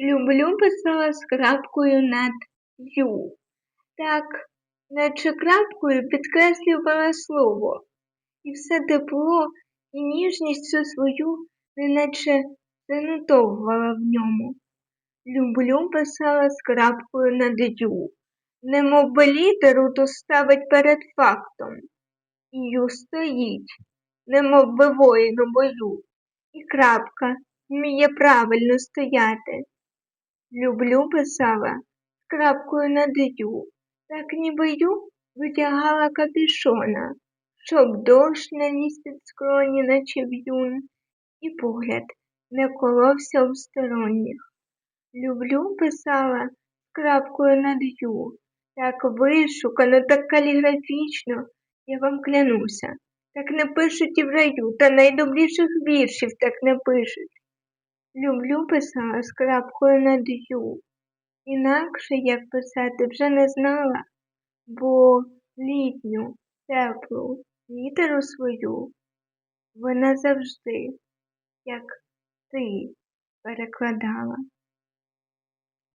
Люблю писала з крапкою над ю. Так, наче крапкою підкреслювала слово, і все тепло і ніжність всю свою, неначе занотовувала в ньому. Люблю писала з крапкою над ю, немов би літеру то ставить перед фактом. І ю стоїть, немов би воїн у бою, і крапка вміє правильно стояти. Люблю писала з крапкою над ю, так ніби ю витягала капішона, щоб дощ не під скроні, наче в'юн, і погляд не коловся у сторонніх. Люблю писала з крапкою над ю, так вишукано, так каліграфічно, я вам клянуся. Так не пишуть і в раю, та найдобріших віршів так не пишуть. Люблю писала з крапкою над ю. Інакше як писати вже не знала, бо літню, теплу літеру свою вона завжди, як ти, перекладала.